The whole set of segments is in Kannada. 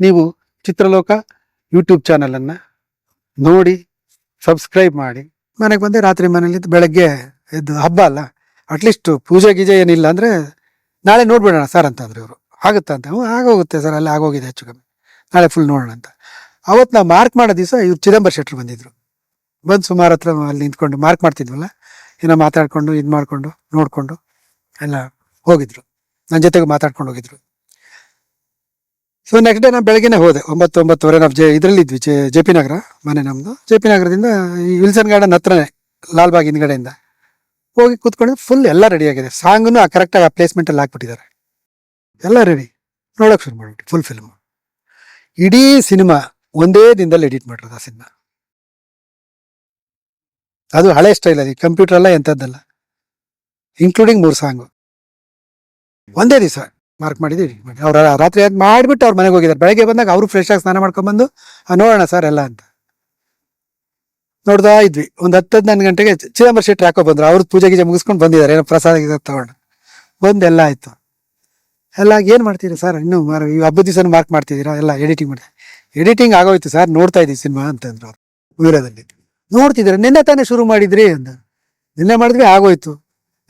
ನೀವು ಚಿತ್ರಲೋಕ ಯೂಟ್ಯೂಬ್ ಚಾನಲನ್ನು ನೋಡಿ ಸಬ್ಸ್ಕ್ರೈಬ್ ಮಾಡಿ. ಮನೆಗೆ ಬಂದೆ, ರಾತ್ರಿ ಮನೇಲಿ ಬೆಳಗ್ಗೆ ಇದು ಹಬ್ಬ ಅಲ್ಲ ಅಟ್ಲೀಸ್ಟ್ ಪೂಜೆ ಗೀಜೆ ಏನಿಲ್ಲ ಅಂದರೆ ನಾಳೆ ನೋಡ್ಬಿಡೋಣ ಸರ್ ಅಂತಂದ್ರೆ ಇವರು. ಆಗುತ್ತಾ ಅಂತ. ಆಗೋಗುತ್ತೆ ಸರ್ ಅಲ್ಲಿ ಆಗೋಗಿದೆ ಹೆಚ್ಚು ಕಮ್ಮಿ. ನಾಳೆ ಫುಲ್ ನೋಡೋಣ ಅಂತ. ಅವತ್ತು ನಾವು ಮಾರ್ಕ್ ಮಾಡೋ ದಿವಸ ಇವ್ರು ಚಿದಂಬರ ಶೆಟ್ರು ಬಂದಿದ್ರು. ಬಂದು ಸುಮಾರು ಹತ್ರ ಅಲ್ಲಿ ನಿಂತ್ಕೊಂಡು ಮಾರ್ಕ್ ಮಾಡ್ತಿದ್ವಲ್ಲ, ಏನೋ ಮಾತಾಡ್ಕೊಂಡು ಇದು ಮಾಡಿಕೊಂಡು ನೋಡಿಕೊಂಡು ಎಲ್ಲ ಹೋಗಿದ್ರು. ನನ್ನ ಜೊತೆಗೆ ಮಾತಾಡ್ಕೊಂಡು ಹೋಗಿದ್ರು. ಸೊ ನೆಕ್ಸ್ಟ್ ಡೇ ನಾನು ಬೆಳಗ್ಗೆನೆ ಹೋದೆ. ಒಂಬತ್ತು, ಒಂಬತ್ತುವರೆ ನಾವು ಜೆ ಇದರಲ್ಲಿ ಇದ್ವಿ ಜೆ ಜೆ ಪಿ ನಗರ, ಮನೆ ನಮ್ಮದು ಜೆ ಪಿ ನಗರದಿಂದ ಈ ವಿಲ್ಸನ್ ಗಾರ್ಡನ್ ಹತ್ರನೇ, ಲಾಲ್ಬಾಗ್ ಹಿಂದ್ಗಡೆಯಿಂದ. ಹೋಗಿ ಕೂತ್ಕೊಂಡು ಫುಲ್ ಎಲ್ಲ ರೆಡಿ ಆಗಿದೆ. ಸಾಂಗ್ನು ಕರೆಕ್ಟಾಗಿ ಆ ಪ್ಲೇಸ್ಮೆಂಟಲ್ಲಿ ಹಾಕ್ಬಿಟ್ಟಿದ್ದಾರೆ. ಎಲ್ಲ ರೆಡಿ ನೋಡೋಕೆ ಶುರು ಮಾಡಿಬಿಟ್ಟು ಫುಲ್ ಫಿಲ್ಮ್ ಇಡೀ ಸಿನಿಮಾ ಒಂದೇ ದಿನದಲ್ಲಿ ಎಡಿಟ್ ಮಾಡಿರೋದು ಆ ಸಿನಿಮಾ. ಅದು ಹಳೆ ಸ್ಟೈಲ್ ಅಲ್ಲಿ ಕಂಪ್ಯೂಟರ್ ಎಲ್ಲ ಎಂಥದ್ದಲ್ಲ. ಇನ್ಕ್ಲೂಡಿಂಗ್ ಮೂರು ಸಾಂಗು. ಒಂದೇ ದಿವಸ. ಮಾರ್ಕ್ ಮಾಡಿದ್ದೀವಿ ಅವ್ರು ರಾತ್ರಿ ಅದು ಮಾಡಿಬಿಟ್ಟು ಅವ್ರ ಮನೆಗೆ ಹೋಗಿದ್ದಾರೆ. ಬೆಳಗ್ಗೆ ಬಂದಾಗ ಅವರು ಫ್ರೆಶ್ ಆಗಿ ಸ್ನಾನ ಮಾಡ್ಕೊಂಡ್ಬಂದು "ಆ, ನೋಡೋಣ ಸರ್ ಎಲ್ಲ ಅಂತ. ನೋಡ್ದಾ ಇದ್ವಿ. ಒಂದು ಹತ್ತು ಹದಿನೈದು ಗಂಟೆಗೆ ಚಿದಂಬರ ಶೆಟ್ಟಿ ಹಾಕೋ ಬಂದ್ರು. ಅವ್ರದ್ದು ಪೂಜೆ ಗೀಜೆ ಮುಗಿಸ್ಕೊಂಡು ಬಂದಿದ್ದಾರೆ. ಏನೋ ಪ್ರಸಾದ ಗೀಜ ತಗೊಂಡು. ಬಂದು ಎಲ್ಲ ಆಯ್ತು. ಎಲ್ಲ ಏನು ಮಾಡ್ತೀರಾ ಸರ್ ಇನ್ನೂ ಮಾರ ಈ ಹಬ್ಬದ ದಿವಸ ಮಾರ್ಕ್ ಮಾಡ್ತಿದ್ದೀರಾ? ಎಲ್ಲ ಎಡಿಟಿಂಗ್ ಮಾಡಿ. ಎಡಿಟಿಂಗ್ ಆಗೋಯ್ತು ಸರ್ ನೋಡ್ತಾ ಇದ್ದೀವಿ ಸಿನಿಮಾ ಅಂತಂದ್ರು ಅವ್ರು. ವೀರದಲ್ಲಿ ನೋಡ್ತಿದ್ದೀರಾ. ನಿನ್ನೆ ತಾನೇ ಶುರು ಮಾಡಿದ್ರಿ ಅಂತ ನಿನ್ನೆ ಮಾಡಿದ್ವಿ ಆಗೋಯ್ತು.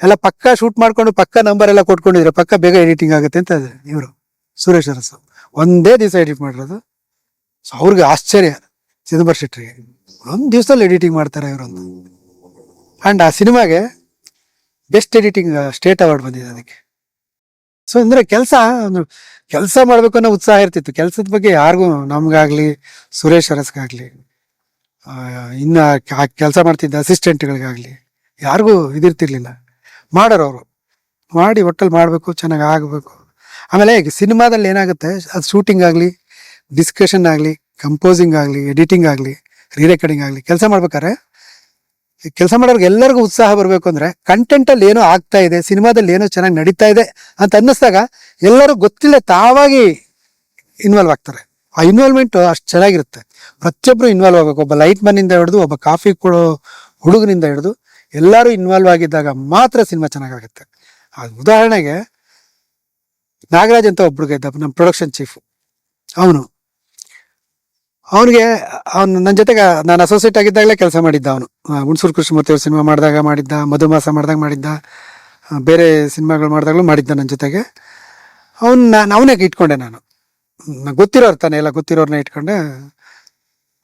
ಎಲ್ಲ ಪಕ್ಕ ಶೂಟ್ ಮಾಡ್ಕೊಂಡು ಪಕ್ಕ ನಂಬರ್ ಎಲ್ಲ ಕೊಟ್ಕೊಂಡಿದ್ರೆ ಪಕ್ಕ ಬೇಗ ಎಡಿಟಿಂಗ್ ಆಗುತ್ತೆ ಅಂತ ಇವರು, ಸುರೇಶ್ ಅರಸು ಒಂದೇ ದಿವಸ ಎಡಿಟ್ ಮಾಡಿರೋದು. ಸೊ ಅವ್ರಿಗೆ ಆಶ್ಚರ್ಯ. ಚಿದಂಬರ ಶೆಟ್ಟರಿಗೆ ಒಂದು ದಿವಸದಲ್ಲಿ ಎಡಿಟಿಂಗ್ ಮಾಡ್ತಾರೆ ಇವರೊಂದು ಆ್ಯಂಡ್ ಆ ಸಿನಿಮಾಗೆ ಬೆಸ್ಟ್ ಎಡಿಟಿಂಗ್ ಸ್ಟೇಟ್ ಅವಾರ್ಡ್ ಬಂದಿದೆ ಅದಕ್ಕೆ. ಸೊ ಅಂದರೆ ಕೆಲಸ, ಒಂದು ಕೆಲಸ ಮಾಡಬೇಕು ಅನ್ನೋ ಉತ್ಸಾಹ ಇರ್ತಿತ್ತು. ಕೆಲಸದ ಬಗ್ಗೆ ಯಾರಿಗೂ ನಮಗಾಗಲಿ, ಸುರೇಶ್ ಅರಸ್ಗಾಗಲಿ ಇನ್ನು ಇನ್ನ ಕೆಲಸ ಮಾಡ್ತಿದ್ದ ಅಸಿಸ್ಟೆಂಟ್ಗಳಿಗಾಗಲಿ ಯಾರಿಗೂ ಇದಿರ್ತಿರ್ಲಿಲ್ಲ. ಮಾಡೋರು ಅವರು. ಮಾಡಿ ಒಟ್ಟಲ್ಲಿ ಮಾಡಬೇಕು, ಚೆನ್ನಾಗಿ ಆಗಬೇಕು. ಆಮೇಲೆ ಸಿನಿಮಾದಲ್ಲಿ ಏನಾಗುತ್ತೆ, ಅದು ಶೂಟಿಂಗ್ ಆಗಲಿ ಡಿಸ್ಕಷನ್ ಆಗಲಿ ಕಂಪೋಸಿಂಗ್ ಆಗಲಿ ಎಡಿಟಿಂಗ್ ಆಗಲಿ ರೀ ರೆಕಾರ್ಡಿಂಗ್ ಆಗಲಿ, ಕೆಲಸ ಮಾಡ್ಬೇಕಾದ್ರೆ, ಕೆಲಸ ಮಾಡೋರಿಗೆ ಎಲ್ಲರಿಗೂ ಉತ್ಸಾಹ ಬರಬೇಕು ಅಂದರೆ ಕಂಟೆಂಟಲ್ಲಿ ಏನೋ ಆಗ್ತಾ ಇದೆ, ಸಿನಿಮಾದಲ್ಲಿ ಏನೋ ಚೆನ್ನಾಗಿ ನಡೀತಾ ಇದೆ ಅಂತ ಅನ್ನಿಸ್ದಾಗ ಎಲ್ಲರೂ ಗೊತ್ತಿಲ್ಲ ತಾವಾಗಿ ಇನ್ವಾಲ್ವ್ ಆಗ್ತಾರೆ. ಆ ಇನ್ವಾಲ್ವ್ಮೆಂಟ್ ಅಷ್ಟು ಚೆನ್ನಾಗಿರುತ್ತೆ. ಪ್ರತಿಯೊಬ್ಬರು ಇನ್ವಾಲ್ವ್ ಆಗಬೇಕು. ಒಬ್ಬ ಲೈಟ್ ಮನ್ನಿಂದ ಹಿಡಿದು, ಒಬ್ಬ ಕಾಫಿ ಕೊಡೋ ಹುಡುಗನಿಂದ ಹಿಡಿದು ಎಲ್ಲರೂ ಇನ್ವಾಲ್ವ್ ಆಗಿದ್ದಾಗ ಮಾತ್ರ ಸಿನಿಮಾ ಚೆನ್ನಾಗಾಗುತ್ತೆ. ಅದು ಉದಾಹರಣೆಗೆ ನಾಗರಾಜ್ ಅಂತ ಒಬ್ರಿಗೆ ಇದ್ದ ನಮ್ಮ ಪ್ರೊಡಕ್ಷನ್ ಚೀಫು ಅವನು. ಅವನಿಗೆ, ಅವನು ನನ್ನ ಜೊತೆಗೆ, ನಾನು ಅಸೋಸಿಯೇಟ್ ಆಗಿದ್ದಾಗಲೇ ಕೆಲಸ ಮಾಡಿದ್ದ ಅವನು. ಹುಣಸೂರು ಕೃಷ್ಣಮೂರ್ತಿ ಅವ್ರ ಸಿನಿಮಾ ಮಾಡಿದಾಗ ಮಾಡಿದ್ದ, ಮಧುಮಾಸ ಮಾಡಿದಾಗ ಮಾಡಿದ್ದ ಬೇರೆ ಸಿನಿಮಾಗಳು ಮಾಡಿದಾಗಲೂ ಮಾಡಿದ್ದ ನನ್ನ ಜೊತೆಗೆ. ಅವನು ನಾನು ಅವನೇ ಇಟ್ಕೊಂಡೆ ನಾನು. ಗೊತ್ತಿರೋರು ತಾನೆ, ಎಲ್ಲ ಗೊತ್ತಿರೋರ್ನ ಇಟ್ಕೊಂಡೆ.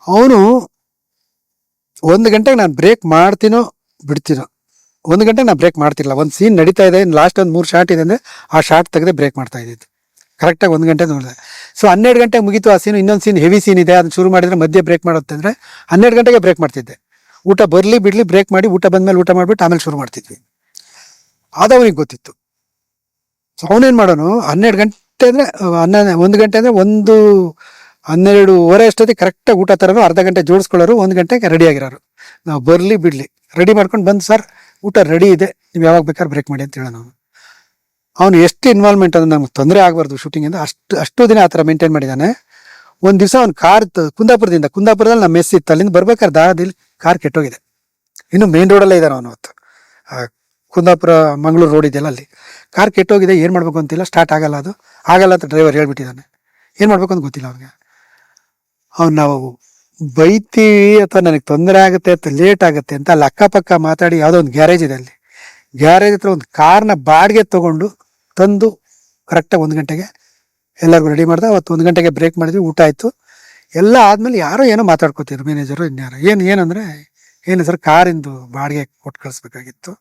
ಅವನು ಒಂದು ಗಂಟೆಗೆ ನಾನು ಬ್ರೇಕ್ ಮಾಡ್ತೀನೋ ಬಿಡ್ತೀನೋ ಒಂದು ಗಂಟೆ ನಾನು ಬ್ರೇಕ್ ಮಾಡ್ತಿಲ್ಲ ಒಂದು ಸೀನ್ ನಡೀತಾ ಇದೆ ಲಾಸ್ಟ್ ಒಂದು ಮೂರು ಶಾರ್ಟ್ ಇದೆ ಅಂದರೆ ಆ ಶಾರ್ಟ್ ತೆಗೆದೇ ಬ್ರೇಕ್ ಮಾಡ್ತಾ ಇದ್ದಿದ್ದು. ಕರೆಕ್ಟಾಗಿ ಒಂದು ಗಂಟೆ ನೋಡಿದೆ. ಸೊ ಹನ್ನೆರಡು ಗಂಟೆಗೆ ಮುಗೀತು ಆ ಸೀನ್ ಇನ್ನೊಂದು ಸೀನ್ ಹೆವಿ ಸೀನ್ ಇದೆ, ಅದನ್ನ ಶುರು ಮಾಡಿದರೆ ಮಧ್ಯೆ ಬ್ರೇಕ್ ಮಾಡುತ್ತೆ ಅಂದರೆ ಹನ್ನೆರಡು ಗಂಟೆಗೆ ಬ್ರೇಕ್ ಮಾಡ್ತಿದ್ದೆ. ಊಟ ಬರಲಿ ಬಿಡಲಿ ಬ್ರೇಕ್ ಮಾಡಿ ಊಟ ಬಂದಮೇಲೆ ಊಟ ಮಾಡಿಬಿಟ್ಟು ಆಮೇಲೆ ಶುರು ಮಾಡ್ತಿದ್ವಿ. ಅದು ಅವನಿಗೆ ಗೊತ್ತಿತ್ತು. ಸೊ ಅವನೇನು ಮಾಡೋನು? ಹನ್ನೆರಡು ಗಂಟೆ ಅಂದರೆ ಹನ್ನೆ ಒಂದು ಗಂಟೆ ಅಂದರೆ ಒಂದು ಹನ್ನೆರಡುವರೆ ಅಷ್ಟೊತ್ತಿಗೆ ಕರೆಕ್ಟಾಗಿ ಊಟ ತರೋರು, ಅರ್ಧ ಗಂಟೆ ಜೋಡಿಸ್ಕೊಳ್ಳೋರು, ಒಂದು ಗಂಟೆಗೆ ರೆಡಿ ಆಗಿರೋರು. ನಾವು ಬರಲಿ ಬಿಡಲಿ. ರೆಡಿ ಮಾಡ್ಕೊಂಡು ಬಂದು ಸರ್, ಊಟ ರೆಡಿ ಇದೆ. ನೀವು ಯಾವಾಗ ಬೇಕಾದ್ರೆ ಬ್ರೇಕ್ ಮಾಡಿ ಅಂತ ಹೇಳೋಣ ಅವನು. ಅವನು ಎಷ್ಟು ಇನ್ವಾಲ್ವ್ಮೆಂಟ್ ಅಂದ್ರೆ ನಮ್ಗೆ ತೊಂದರೆ ಆಗಬಾರ್ದು ಶೂಟಿಂಗಿಂದ ಅಷ್ಟು ಅಷ್ಟು ದಿನ ಆ ಥರ ಮೇಂಟೈನ್ ಮಾಡಿದ್ದಾನೆ ಒಂದು ದಿವಸ ಅವ್ನು ಕಾರ್ ಕುಂದಾಪುರದಿಂದ, ಕುಂದಾಪುರದಲ್ಲಿ ನಮ್ಮ ಮೆಸ್ ಇತ್ತು. ಅಲ್ಲಿಂದ ಬರ್ಬೇಕಾದ್ರೆ ದಾರದಲ್ಲಿ ಕಾರ್ ಕೆಟ್ಟೋಗಿದೆ. ಇನ್ನು ಮೇನ್ ರೋಡಲ್ಲೇ ಇದ್ದಾನೆ ಅವನು ಅವತ್ತು. ಕುಂದಾಪುರ, ಮಂಗಳೂರು ರೋಡ್ ಇದೆಯಲ್ಲ ಅಲ್ಲಿ. ಕಾರ್ ಕೆಟ್ಟೋಗಿದೆ, ಏನು ಮಾಡಬೇಕು ಅಂತಿಲ್ಲ ಸ್ಟಾರ್ಟ್ ಆಗಲ್ಲ ಅದು. ಆಗಲ್ಲ ಅಂತ ಡ್ರೈವರ್ ಹೇಳ್ಬಿಟ್ಟಿದ್ದಾನೆ ಏನು ಮಾಡಬೇಕು ಅಂತ ಗೊತ್ತಿಲ್ಲ ಅವನಿಗೆ. ಅವ್ನು ನಾವು ಬೈತೀವಿ ಅಥವಾ ನನಗೆ ತೊಂದರೆ ಆಗುತ್ತೆ ಅಥವಾ ಲೇಟ್ ಆಗುತ್ತೆ ಅಂತ ಅಲ್ಲಿ ಅಕ್ಕಪಕ್ಕ ಮಾತಾಡಿ ಯಾವುದೋ ಒಂದು ಗ್ಯಾರೇಜ್ ಇದೆ ಅಲ್ಲಿ. ಗ್ಯಾರೇಜ್ ಹತ್ರ ಒಂದು ಕಾರ್ನ ಬಾಡಿಗೆ ತಗೊಂಡು ತಂದು ಕರೆಕ್ಟಾಗಿ ಒಂದು ಗಂಟೆಗೆ ಎಲ್ಲರಿಗೂ ರೆಡಿ ಮಾಡ್ದೆ. ಅವತ್ತು ಒಂದು ಗಂಟೆಗೆ ಬ್ರೇಕ್ ಮಾಡಿದ್ವಿ, ಊಟ ಆಯಿತು. ಎಲ್ಲ ಆದಮೇಲೆ ಯಾರೋ ಏನೋ ಮಾತಾಡ್ಕೋತಿದ್ರು ಮ್ಯಾನೇಜರು ಇನ್ಯಾರು ಏನು, ಏನಂದರೆ ಏನು ಸರ್, ಕಾರಿಂದು ಬಾಡಿಗೆ ಕೊಟ್ಟು ಕಳಿಸ್ಬೇಕಾಗಿತ್ತು.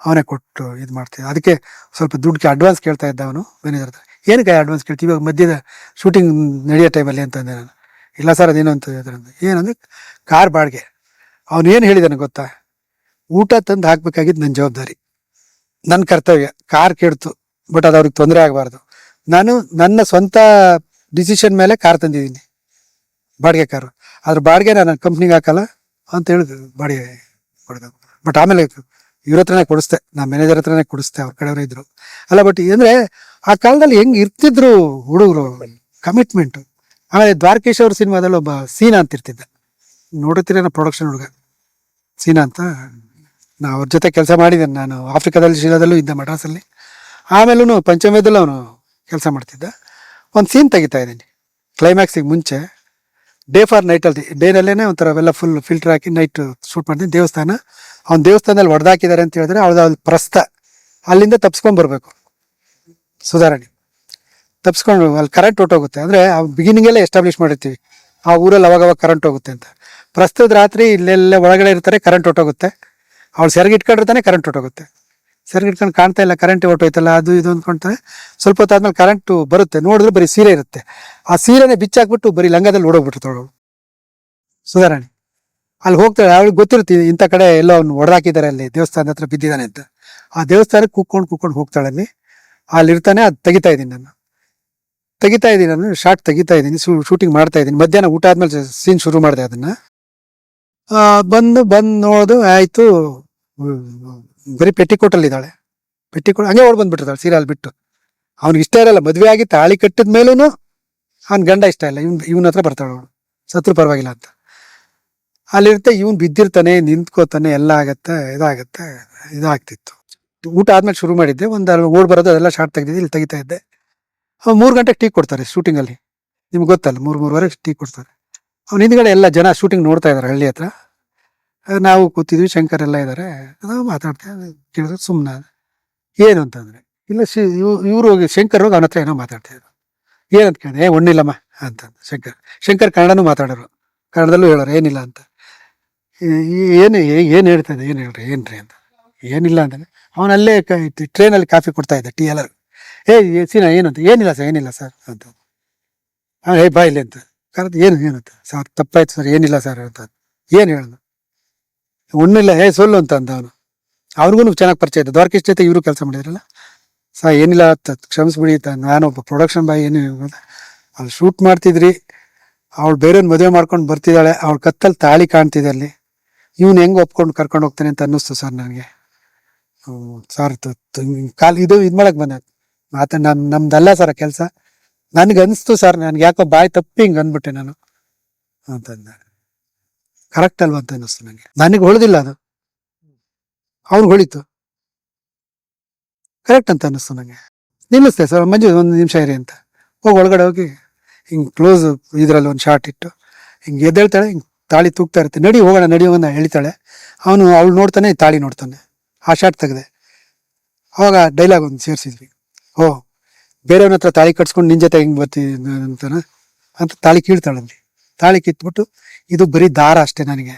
ಅವನೇ ಕೊಟ್ಟು ಇದು ಮಾಡ್ತಿದ್ದ. ಅದಕ್ಕೆ ಸ್ವಲ್ಪ ದುಡ್ಡು ಅಡ್ವಾನ್ಸ್ ಕೇಳ್ತಾ ಇದ್ದ ಅವನು ಮ್ಯಾನೇಜರ್ ಹತ್ರ. ಏನಕ್ಕೆ ಅಡ್ವಾನ್ಸ್ ಕೇಳ್ತೀವಿ ಇವಾಗ ಮಧ್ಯದ ಶೂಟಿಂಗ್ ನಡೆಯೋ ಟೈಮಲ್ಲಿ ಅಂತಂದೆ ನಾನು. ಇಲ್ಲ ಸರ್, ಅದೇನು ಅಂತ ಹೇಳಿದ್ರು ಏನಂದ್ರೆ, ಕಾರ್ ಬಾಡಿಗೆ. ಅವನು ಏನು ಹೇಳಿದಾನೆ ಗೊತ್ತಾ? ಊಟ ತಂದು ಹಾಕ್ಬೇಕಾಗಿದ್ದು ನನ್ನ ಜವಾಬ್ದಾರಿ. ನನ್ನ ಕರ್ತವ್ಯ, ಕಾರ್ ಕೆಡ್ತು, ಬಟ್ ಅದು ಅವ್ರಿಗೆ ತೊಂದರೆ ಆಗಬಾರ್ದು. ನಾನು ನನ್ನ ಸ್ವಂತ ಡಿಸಿಷನ್ ಮೇಲೆ ಕಾರ್ ತಂದಿದ್ದೀನಿ, ಬಾಡಿಗೆ ಕಾರು. ಅದ್ರ ಬಾಡಿಗೆ ನಾನು ಕಂಪ್ನಿಗೆ ಹಾಕಲ್ಲ ಅಂತ ಹೇಳಿದ್ರು, ಬಾಡಿಗೆ ಕೊಡ್ದ. ಬಟ್ ಆಮೇಲೆ ಇವ್ರ ಹತ್ರನೇ ಕೊಡಿಸ್ದೆ ನಾ ಮ್ಯಾನೇಜರ್ ಹತ್ರನೇ ಕೊಡಿಸ್ದೆ, ಅವ್ರ ಕಡೆಯವರು ಇದ್ರು. ಅಲ್ಲ, ಬಟ್ ಅಂದರೆ, ಆ ಕಾಲದಲ್ಲಿ ಹೆಂಗೆ ಇರ್ತಿದ್ರು ಹುಡುಗರು ಕಮಿಟ್ಮೆಂಟ್ ಆಮೇಲೆ ದ್ವಾರಕೇಶ್ ಅವ್ರ ಸಿನಿಮಾದಲ್ಲಿ ಒಬ್ಬ ಸೀನಾ ಅಂತ ಇರ್ತಿದ್ದ. ನೋಡುತ್ತೀರ ಪ್ರೊಡಕ್ಷನ್ ಹುಡುಗ? ಸೀನಾ ಅಂತ. ನಾ ಅವ್ರ ಜೊತೆ ಕೆಲಸ ಮಾಡಿದ್ದೇನೆ. ನಾನು ಆಫ್ರಿಕಾದಲ್ಲಿ, ಶೀಲಾದಲ್ಲೂ ಇದ್ದ ಮಡ್ರಾಸಲ್ಲಿ ಆಮೇಲೂ ಪಂಚಮೇದಲ್ಲೂ ಅವನು ಕೆಲಸ ಮಾಡ್ತಿದ್ದ. ಒಂದು ಸೀನ್ ತೆಗಿತಾ ಇದ್ದೀನಿ. ಕ್ಲೈಮ್ಯಾಕ್ಸಿಗೆ ಮುಂಚೆ. ಡೇ ಫಾರ್ ನೈಟಲ್ಲಿ ಡೇನಲ್ಲೇ ಒಂಥರ ಅವೆಲ್ಲ ಫುಲ್ ಫಿಲ್ಟರ್ ಹಾಕಿ ನೈಟ್ ಶೂಟ್ ಮಾಡ್ತೀನಿ. ದೇವಸ್ಥಾನ. ಅವ್ನ ದೇವಸ್ಥಾನದಲ್ಲಿ ಹೊಡೆದಾಕಿದ್ದಾರೆ ಅಂತ ಹೇಳಿದ್ರೆ ಅವ್ರದ್ದು ಪ್ರಸ್ತ ಅಲ್ಲಿಂದ ತಪ್ಸ್ಕೊಂಡ್ಬರ್ಬೇಕು ಸುಧಾರಣೆ. ತಪ್ಸ್ಕೊಂಡು ಅಲ್ಲಿ ಕರೆಂಟ್ ಹೊಟ್ಟೋಗುತ್ತೆ ಅಂದರೆ ಆ ಬಿಗಿನಿಂಗಲ್ಲೇ ಎಸ್ಟಾಬ್ಲಿಷ್ ಮಾಡಿರ್ತೀವಿ. ಆ ಊರಲ್ಲಿ ಅವಾಗ ಅವಾಗ ಕರೆಂಟ್ ಹೋಗುತ್ತೆ ಅಂತ. ಪ್ರಸ್ತುತ ರಾತ್ರಿ ಇಲ್ಲೆಲ್ಲ ಒಳಗಡೆ ಇರ್ತಾರೆ ಕರೆಂಟ್ ಹೊಟ್ಟೋಗುತ್ತೆ ಅವಳು ಸೆರಗಿ ಇಟ್ಕೊಂಡಿರ್ತಾನೆ ಕರೆಂಟ್ ಹೊಟ್ಟೋಗುತ್ತೆ ಸೆರಗಿ ಇಟ್ಕೊಂಡು ಕಾಣ್ತಾ ಇಲ್ಲ ಕರೆಂಟ್ ಹೊಟ್ಟೋಯ್ತಲ್ಲ ಅದು ಇದು ಅಂದ್ಕೊಂತಾರೆ ಸ್ವಲ್ಪ ಹೊತ್ತಾದ್ಮೇಲೆ ಕರೆಂಟು ಬರುತ್ತೆ. ನೋಡಿದ್ರೆ ಬರೀ ಸೀರೆ ಇರುತ್ತೆ. ಆ ಸೀರೆನೇ ಬಿಚ್ಚಾಕ್ಬಿಟ್ಟು ಬರೀ ಲಂಗದಲ್ಲಿ ಓಡೋಗ್ಬಿಟ್ಟಿರ್ತಾಳು ಸುಧಾರಾಣಿ, ಅಲ್ಲಿ ಹೋಗ್ತಾಳೆ, ಅವಳಿಗೆ ಗೊತ್ತಿರುತ್ತೆ ಇಂಥ ಕಡೆ ಎಲ್ಲೋ ಅವ್ನು ಹೊಡೆದಾಕಿದ್ದಾರೆ ಅಲ್ಲಿ, ದೇವಸ್ಥಾನದ ಹತ್ರ ಬಿದ್ದಿದ್ದಾನೆ ಅಂತ. ಆ ದೇವಸ್ಥಾನಕ್ಕೆ ಕೂತ್ಕೊಂಡು ಕೂತ್ಕೊಂಡು ಹೋಗ್ತಾಳೆ ಅಲ್ಲಿ. ಅಲ್ಲಿರ್ತಾನೆ, ಅದು ತೆಗಿತಾ ಇದ್ದೀನಿ ನಾನು. ತೆಗಿತಾ ಇದ್ದೀನಿ ನಾನು ಶಾರ್ಟ್ ತೆಗಿತಾ ಇದ್ದೀನಿ ಶೂಟಿಂಗ್ ಮಾಡ್ತಾ ಇದ್ದೀನಿ. ಮಧ್ಯಾಹ್ನ ಊಟ ಆದ್ಮೇಲೆ ಸೀನ್ ಶುರು ಮಾಡಿದೆ ಅದನ್ನ. ಬಂದು ಬಂದು ನೋಡೋದು ಆಯ್ತು. ಬರೀ ಪೆಟ್ಟಿಕೋಟಲ್ಲಿ ಇದ್ದಾಳೆ. ಪೆಟ್ಟಿಕೋಟ್ ಹಂಗೆ ಓಡ್ ಬಂದ್ಬಿಟ್ಟಿರ್ತಾಳೆ ಸೀರಿಯಲ್ ಬಿಟ್ಟು. ಅವ್ನಿಗೆ ಇಷ್ಟ ಇರಲ್ಲ, ಮದುವೆ ಆಗಿ ತಾಳಿ ಕಟ್ಟಿದ ಮೇಲೂ ಅವ್ನ ಗಂಡ ಇಷ್ಟ ಇಲ್ಲ. ಇವ್ನ ಇವನ ಹತ್ರ ಬರ್ತಾಳೆ ಅವಳು. ಸತ್ರು ಪರವಾಗಿಲ್ಲ ಅಂತ. ಅಲ್ಲಿರುತ್ತೆ, ಇವ್ನು ಬಿದ್ದಿರ್ತಾನೆ, ನಿಂತ್ಕೋತಾನೆ, ಎಲ್ಲ ಆಗತ್ತೆ, ಇದಾಗತ್ತೆ, ಇದಾಗ್ತಿತ್ತು. ಊಟ ಆದ್ಮೇಲೆ ಶುರು ಮಾಡಿದ್ದೆ. ಒಂದು ಓಡ್ ಬರೋದು, ಅದೆಲ್ಲ ಶಾರ್ಟ್ ತೆಗ್ದಿದ್ದೆ, ಇಲ್ಲಿ ತೆಗಿತಾ ಇದ್ದೆ. ಮೂರು ಗಂಟೆಗೆ ಟೀ ಕೊಡ್ತಾರೆ ಶೂಟಿಂಗಲ್ಲಿ ನಿಮ್ಗೆ ಗೊತ್ತಲ್ಲ, ಮೂರು ಮೂರುವರೆ ಟೀ ಕೊಡ್ತಾರೆ. ಅವ್ನ ಹಿಂದ್ಗಡೆ ಎಲ್ಲ ಜನ ಶೂಟಿಂಗ್ ನೋಡ್ತಾ ಇದ್ದಾರೆ ಹಳ್ಳಿ ಹತ್ರ. ನಾವು ಕೂತಿದ್ವಿ, ಶಂಕರ್ ಎಲ್ಲ ಇದ್ದಾರೆ ನಾವು ಮಾತಾಡ್ತಾ ಕೇಳಿದ್ರೆ ಸುಮ್ಮನೆ ಏನು ಅಂತಂದರೆ, ಇಲ್ಲ ಶಿ ಇವರು ಹೋಗಿ, ಶಂಕರ್ ಹೋಗಿ ಅವನ ಹತ್ರ ಏನೋ ಮಾತಾಡ್ತಾ ಇದ್ರು. ಏನಂತ ಕೇಳಿದೆ, ಏ, ಒಣ್ಣಿಲ್ಲಮ್ಮ ಅಂತ ಶಂಕರ್. ಶಂಕರ್ ಕನ್ನಡನೂ ಮಾತಾಡೋರು. ಕನ್ನಡದಲ್ಲೂ ಹೇಳೋರು, ಏನಿಲ್ಲ ಅಂತ. ಏನು ಏನು ಹೇಳ್ತಾ ಇದೆ ಏನು ಹೇಳ್ರಿ, ಏನ್ರಿ ಅಂತ. ಏನಿಲ್ಲ ಅಂತಂದರೆ ಅವನಲ್ಲೇ ಟ್ರೈನಲ್ಲಿ ಕಾಫಿ ಕೊಡ್ತಾ ಇದ್ದ, ಟೀ ಎಲ್ಲರೂ. ಏ, ಸೀನ ಏನು ಅಂತ ಏನಿಲ್ಲ ಸರ್ ಏನಿಲ್ಲ ಸರ್, ಅಂತ. ಹಾಂ ಏ ಬಾ ಇಲ್ಲಿ ಅಂತ. ಕರೆದು ಏನು, ಏನಂತ? ಸರ್ ತಪ್ಪಾಯ್ತು ಸರ್, ಏನಿಲ್ಲ ಸರ್, ಅಂತ. ಏನು ಹೇಳೋದು? ಉಣ್ಣಿಲ್ಲ ಏ ಸೊಲ್ಲು ಅಂತ ಅಂದ ಅವನು. ಅವ್ರಿಗೂ ಚೆನ್ನಾಗಿ ಪರಿಚಯ ಇದ್ದ ದ್ವಾರಕೀಶ್ ಜೊತೆ ಇವರು ಕೆಲಸ ಮಾಡಿದ್ರಲ್ಲ? ಸರ್, ಏನಿಲ್ಲ ಅಂತ ಕ್ಷಮಿಸ್ಬಿಡಿ ಅಂತ ನಾನೊಬ್ಬ ಪ್ರೊಡಕ್ಷನ್ ಬಾಯ್ ಏನು ಅಲ್ಲಿ ಶೂಟ್ ಮಾಡ್ತಿದ್ರಿ. ಅವಳು ಬೇರೆಯವ್ನ ಮದುವೆ ಮಾಡ್ಕೊಂಡು ಬರ್ತಿದ್ದಾಳೆ. ಅವಳ ಕತ್ತಲ್ಲಿ ತಾಳಿ ಕಾಣ್ತಿದೆ ಅಲ್ಲಿ. ಇವ್ನು ಹೆಂಗೆ ಒಪ್ಕೊಂಡು ಕರ್ಕೊಂಡು ಹೋಗ್ತಾನೆ ಅಂತ ಅನ್ನಿಸ್ತು ಸರ್ ನನಗೆ. ಸರ್ ಕಾಲು, ಇದು ಇದು ಮಾಡಕ್ಕೆ ಬಂದ. ಮಾತ ನಮ್, ನಮ್ದಲ್ಲ ಸರ್ ಕೆಲಸ. ನನ್ಗೆ ಅನಿಸ್ತು ಸರ್ ನನ್ಗೆ ಯಾಕೋ ಬಾಯಿ ತಪ್ಪಿ ಹಿಂಗೆ ಅಂದ್ಬಿಟ್ಟೆ ನಾನು. ಅಂತಂದ ಕರೆಕ್ಟ್ ಅಲ್ವಾ ಅಂತ ಅನ್ನಿಸ್ತು ನನಗೆ ನನಗೆ ಹೊಳ್ದಿಲ್ಲ ಅದು. ಅವ್ನಿಗೆ ಹೊಳಿತು. ಕರೆಕ್ಟ್ ಅಂತ ಅನ್ನಿಸ್ತು ನನಗೆ ನಿಲ್ಲಿಸ್ತೆ ಸರ್ ಮಂಜು, ಒಂದು ನಿಮಿಷ ಇರಿ ಅಂತ. ಹೋಗಿ ಒಳಗಡೆ ಹೋಗಿ, ಹಿಂಗೆ ಕ್ಲೋಸ್ ಇದರಲ್ಲಿ ಒಂದು ಶಾರ್ಟ್ ಇಟ್ಟು, ಹಿಂಗೆ ಎದ್ದೇಳ್ತಾಳೆ, ಹಿಂಗೆ ತಾಳಿ ತೂಗ್ತಾ ಇರುತ್ತೆ. ನಡಿ, ಹೋಗೋಣ ನಡಿ, ಹೋಗೋಣ ಹೇಳ್ತಾಳೆ ಅವನು, ಅವಳು ನೋಡ್ತಾನೆ, ತಾಳಿ ನೋಡ್ತಾನೆ. ಆ ಶಾರ್ಟ್ ತೆಗೆದೆ. ಅವಾಗ ಡೈಲಾಗ್ ಒಂದು ಸೇರಿಸಿದ್ವಿ. ಓ ಬೇರೆಯವ್ರ ಹತ್ರ ತಾಳಿ ಕಟ್ಸ್ಕೊಂಡು ನಿನ್ ಜೊತೆ ಹೆಂಗ್ ಬರ್ತೀನಿ ಅಂತಾನ? ಅಂತ ತಾಳಿ ಕೀಳ್ತಾಳಲ್ಲಿ ತಾಳಿ ಕಿತ್ಬಿಟ್ಟು, ಇದು ಬರೀ ದಾರ ಅಷ್ಟೇ ನನಗೆ.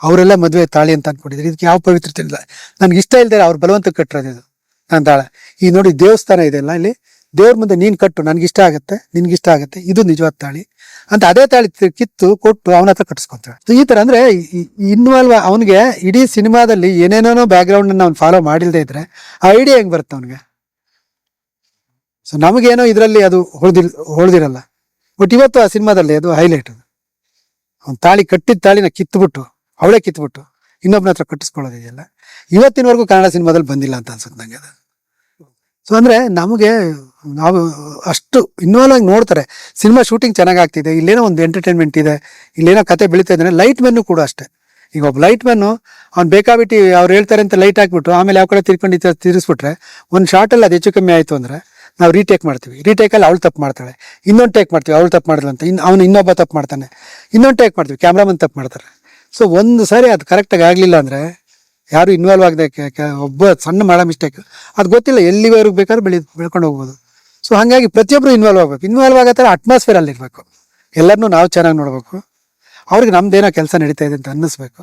ಅವರೆಲ್ಲ ಮದುವೆ ತಾಳಿ ಅಂತ ಅನ್ಕೊಂಡಿದ್ರು ಇದಕ್ಕೆ ಯಾವ ಪವಿತ್ರತೆ ಇಲ್ಲ. ನನ್ಗೆ ಇಷ್ಟ ಇಲ್ದೇ ಅವ್ರು ಬಲವಂತ ಕಟ್ಟಿರೋದು ಇದು. ನಾನು ತಾಳ ಈ ನೋಡಿ ದೇವಸ್ಥಾನ ಇದೆಯಲ್ಲ ಇಲ್ಲಿ? ದೇವ್ರ ಮುಂದೆ ನೀನು ಕಟ್ಟು, ನನ್ಗೆ ಇಷ್ಟ ಆಗುತ್ತೆ, ನಿನ್ಗೆ ಇಷ್ಟ ಆಗುತ್ತೆ, ಇದು ನಿಜವಾದ ತಾಳಿ. ಅಂತ ಅದೇ ತಾಳಿ ಕಿತ್ತು, ಕೊಟ್ಟು ಅವನ ಹತ್ರ ಕಟ್ಸ್ಕೊಂತಾಳೆ. ಈ ತರ ಅಂದ್ರೆ ಇನ್ವಾಲ್ವ್ ಅವನಿಗೆ ಇಡೀ ಸಿನಿಮಾದಲ್ಲಿ ಏನೇನೋ ಬ್ಯಾಕ್ ಗ್ರೌಂಡ್ ಅವ್ನು ಫಾಲೋ ಮಾಡಿಲ್ದೇ ಇದ್ರೆ, ಆ ಐಡಿಯಾ ಹೆಂಗ್ ಬರುತ್ತೆ ಅವನಿಗೆ? ಸೊ ನಮಗೇನೋ ಇದರಲ್ಲಿ ಅದು ಹೊಳ್ದಿರ್ ಹೊಳ್ದಿರಲ್ಲ. ಬಟ್ ಇವತ್ತು ಆ ಸಿನಿಮಾದಲ್ಲಿ ಅದು ಹೈಲೈಟ್ ಅದು. ಅವ್ನು ತಾಳಿ ಕಟ್ಟಿದ ತಾಳಿನ ಕಿತ್ಬಿಟ್ಟು, ಅವಳೇ ಕಿತ್ಬಿಟ್ಟು ಇನ್ನೊಬ್ಬನ ಹತ್ರ ಕಟ್ಟಿಸ್ಕೊಳ್ಳೋದಿದೆಯಲ್ಲ ಇವತ್ತಿನವರೆಗೂ ಕನ್ನಡ ಸಿನಿಮಾದಲ್ಲಿ ಬಂದಿಲ್ಲ ಅಂತ ಅನ್ಸುತ್ತೆ ನನಗೆ ಅದು. ಸೊ ಅಂದರೆ ನಮಗೆ ನಾವು ಅಷ್ಟು ಇನ್ವಾಲ್ವ್ ಆಗಿ ನೋಡ್ತಾರೆ. ಸಿನಿಮಾ ಶೂಟಿಂಗ್ ಚೆನ್ನಾಗಿ ಆಗ್ತಿದೆ ಇಲ್ಲೇನೋ ಒಂದು ಎಂಟರ್ಟೈನ್ಮೆಂಟ್ ಇದೆ, ಇಲ್ಲೇನೋ ಕತೆ ಬೆಳೀತಾ ಇದ್ದಾನೆ ಲೈಟ್ ಮೆನ್ನು ಕೂಡ ಅಷ್ಟೇ. ಈಗ ಒಬ್ಬ ಲೈಟ್ ಮೆನ್ನು ಅವ್ನು ಬೇಕಾಬಿಟ್ಟು ಅವ್ರು ಹೇಳ್ತಾರೆ ಅಂತ ಲೈಟ್ ಹಾಕ್ಬಿಟ್ಟು, ಆಮೇಲೆ ಯಾವ ಕಡೆ ತಿರ್ಕೊಂಡು ತಿರ್ಗಿಸ್ಬಿಟ್ರೆ ಒಂದು ಶಾರ್ಟಲ್ಲಿ ಅದು ಹೆಚ್ಚು ಕಮ್ಮಿ ಆಯಿತು ಅಂದ್ರೆ ನಾವು ರೀಟೇಕ್ ಮಾಡ್ತೀವಿ. ರೀಟೇಕಲ್ಲಿ ಅವಳು ತಪ್ಪು ಮಾಡ್ತಾಳೆ. ಇನ್ನೊಂದು ಟೇಕ್ ಮಾಡ್ತೀವಿ. ಅವಳು ತಪ್ಪು ಮಾಡಿಲ್ಲ ಅಂತ. ಇನ್ನು ಅವನು ಇನ್ನೊಬ್ಬ ತಪ್ಪು ಮಾಡ್ತಾನೆ. ಇನ್ನೊಂದು ಟೇಕ್ ಮಾಡ್ತೀವಿ. ಕ್ಯಾಮ್ರಾಮನ್ ತಪ್ಪು ಮಾಡ್ತಾರೆ. ಸೊ ಒಂದು ಸಾರಿ ಅದು ಕರೆಕ್ಟಾಗಿ ಆಗಲಿಲ್ಲ ಅಂದರೆ ಯಾರು ಇನ್ವಾಲ್ವ್ ಆಗದೆ ಒಬ್ಬ ಸಣ್ಣ ಮಾಡೋ ಮಿಸ್ಟೇಕ್ ಅದು ಗೊತ್ತಿಲ್ಲ. ಎಲ್ಲಿವರೆಗೂ ಬೇಕಾದ್ರೂ ಬೆಳಿ ಬೆಳ್ಕೊಂಡು ಹೋಗ್ಬೋದು. ಸೊ ಹಾಗಾಗಿ ಪ್ರತಿಯೊಬ್ಬರು ಇನ್ವಾಲ್ವ್ ಆಗಬೇಕು. ಇನ್ವಾಲ್ವ್ ಆಗೋ ಥರ ಅಟ್ಮಾಸ್ಫಿಯರ್ ಅಲ್ಲಿ ಇರಬೇಕು. ಎಲ್ಲರನ್ನೂ ನಾವು ಚೆನ್ನಾಗಿ ನೋಡಬೇಕು. ಅವ್ರಿಗೆ ನಮ್ದೇನೋ ಕೆಲಸ ನಡೀತಾ ಇದೆ ಅಂತ ಅನ್ನಿಸ್ಬೇಕು.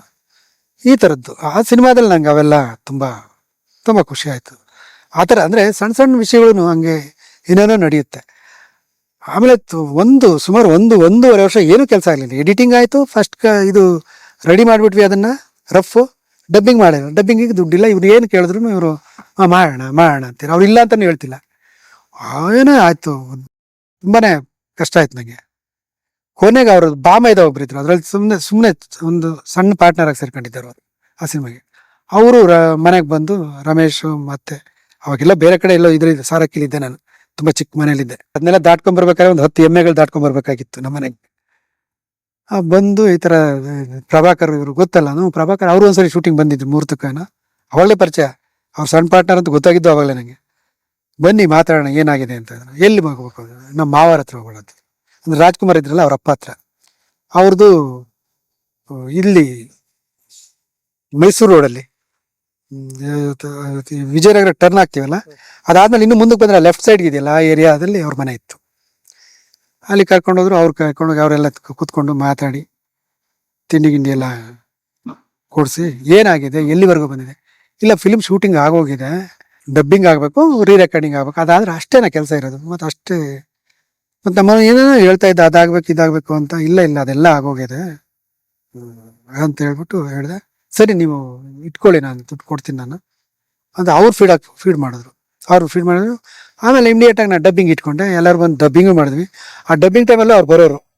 ಈ ಥರದ್ದು. ಆ ಸಿನಿಮಾದಲ್ಲಿ ನಂಗೆ ಅವೆಲ್ಲ ತುಂಬ ತುಂಬ ಖುಷಿ ಆಯಿತು. ಆ ಥರ ಅಂದರೆ ಸಣ್ಣ ಸಣ್ಣ ವಿಷಯಗಳು ಹಂಗೆ ಏನೇನೋ ನಡೆಯುತ್ತೆ. ಆಮೇಲೆ ಒಂದು ಸುಮಾರು ಒಂದು ಒಂದೂವರೆ ವರ್ಷ ಏನೂ ಕೆಲಸ ಆಗಲಿಲ್ಲ. ಎಡಿಟಿಂಗ್ ಆಯಿತು ಫಸ್ಟ್ ಇದು ರೆಡಿ ಮಾಡಿಬಿಟ್ವಿ ಅದನ್ನು ರಫು ಡಬ್ಬಿಂಗ್ ಮಾಡಿಲ್ಲ ಡಬ್ಬಿಂಗಿಗೆ ದುಡ್ಡಿಲ್ಲ, ಇವ್ರು ಏನು ಕೇಳಿದ್ರು ಇವರು ಮಾಡೋಣ ಮಾಡೋಣ ಅಂತೀರ. ಅವ್ರು ಇಲ್ಲ ಅಂತಲೂ ಹೇಳ್ತಿಲ್ಲ. ಏನೋ ಆಯಿತು ತುಂಬಾ ಕಷ್ಟ ಆಯ್ತು ನನಗೆ ಕೊನೆಗೆ ಅವರು ಬಾಮ ಇದ್ದ ಒಬ್ರು ಇದ್ರು. ಅದ್ರಲ್ಲಿ ಸುಮ್ಮನೆ ಸುಮ್ಮನೆ ಒಂದು ಸಣ್ಣ ಪಾರ್ಟ್ನರ್ ಆಗಿ ಸೇರ್ಕೊಂಡಿದ್ದರು ಅವರು ಆ ಸಿನಿಮಾಗೆ. ಅವರು ಮನೆಗೆ ಬಂದು ರಮೇಶ್ ಮತ್ತೆ ಅವಾಗೆಲ್ಲ ಬೇರೆ ಕಡೆ ಎಲ್ಲೋ ಇದ್ರ ಸಾರಕ್ಕಿಲಿದ್ದೆ ನಾನು. ತುಂಬಾ ಚಿಕ್ಕ ಮನೇಲಿದ್ದೆ ಅದನ್ನೆಲ್ಲ ದಾಟ್ಕೊಂಡ್ ಬರ್ಬೇಕಾದ್ರೆ ಒಂದು ಹತ್ತು ಎಮ್ಮೆಗಳು ದಾಟ್ಕೊಂಡ್ ಬರ್ಬೇಕಾಗಿತ್ತು ನಮ್ಮ ಮನೆಗೆ. ಬಂದು ಈ ತರ ಪ್ರಭಾಕರ್ ಇವರು ಗೊತ್ತಲ್ಲ, ನಾವು ಪ್ರಭಾಕರ್ ಅವರು ಒಂದ್ಸರಿ ಶೂಟಿಂಗ್ ಬಂದಿದ್ರು ಮೂರ್ತಕ್ಕನ ಅವಳೇ ಪರಿಚಯ. ಅವ್ರ ಸಣ್ಣ ಪಾರ್ಟ್ನರ್ ಅಂತ ಗೊತ್ತಾಗಿದ್ದು ಅವಾಗಲೇ ನನಗೆ ಬನ್ನಿ ಮಾತಾಡೋಣ, ಏನಾಗಿದೆ ಅಂತ ಎಲ್ಲಿ ಹೋಗ್ಬೇಕು ನಮ್ಮ ಮಾವರ ಹತ್ರ ಹೋಗೋದು ಅಂದ್ರೆ ರಾಜ್ಕುಮಾರ್ ಇದ್ರಲ್ಲ ಅವ್ರ ಅಪ್ಪ ಹತ್ರ. ಅವ್ರದ್ದು ಇಲ್ಲಿ ಮೈಸೂರು ರೋಡಲ್ಲಿ ಹ್ಮ್, ಇವತ್ತು- ಇವತ್ತು ಈ ವಿಜಯನಗರ ಟರ್ನ್ ಆಗ್ತೀವಲ್ಲ? ಅದಾದ್ಮೇಲೆ ಇನ್ನು ಮುಂದಕ್ಕೆ ಬಂದ್ರೆ ಲೆಫ್ಟ್ ಸೈಡ್ ಇದೆಯಲ್ಲ ಆ ಏರಿಯಾದಲ್ಲಿ ಅವ್ರ ಮನೆ ಇತ್ತು. ಅಲ್ಲಿ ಕರ್ಕೊಂಡೋದ್ರು ಅವ್ರು ಕರ್ಕೊಂಡೋಗಿ ಅವರೆಲ್ಲ ಕೂತ್ಕೊಂಡು ಮಾತಾಡಿ ತಿಂಡಿ ಗಿಂಡಿ ಎಲ್ಲ ಕೊಡಿಸಿ ಏನಾಗಿದೆ ಎಲ್ಲಿವರೆಗೂ ಬಂದಿದೆ? ಇಲ್ಲ ಫಿಲ್ಮ್ ಶೂಟಿಂಗ್ ಆಗೋಗಿದೆ ಡಬ್ಬಿಂಗ್ ಆಗಬೇಕು ರೀ ರೆಕಾರ್ಡಿಂಗ್ ಆಗಬೇಕು ಅದಾದ್ರೆ ಅಷ್ಟೇನ ಕೆಲಸ ಇರೋದು. ಮತ್ತು ಅಷ್ಟೇ ಮತ್ತು ನಮ್ಮ ಏನೇನೋ ಹೇಳ್ತಾ ಇದ್ದ ಅದಾಗಬೇಕು ಇದಾಗಬೇಕು ಅಂತ ಇಲ್ಲ ಇಲ್ಲ ಅದೆಲ್ಲ ಆಗೋಗಿದೆ. ಅಂತ ಹೇಳ್ಬಿಟ್ಟು ಹೇಳಿದೆ. ಸರಿ, ನೀವು ಇಟ್ಕೊಳ್ಳಿ, ನಾನು ದುಡ್ಡು ಕೊಡ್ತೀನಿ ನಾನು. ಅಂತ ಅವ್ರು ಫೀಡ್ ಹಾಕಿ ಫೀಡ್ ಮಾಡಿದ್ರು. ಅವ್ರು ಫೀಡ್ ಮಾಡಿದ್ರು. ಆಮೇಲೆ ಇಮಿಡಿಯೇಟಾಗಿ ನಾನು ಡಬ್ಬಿಂಗ್ ಇಟ್ಕೊಂಡೆ. ಎಲ್ಲರೂ ಬಂದು ಡಬ್ಬಿಂಗು ಮಾಡಿದ್ವಿ. ಆ ಡಬ್ಬಿಂಗ್ ಟೈಮಲ್ಲೂ ಅವ್ರು ಬರೋರು.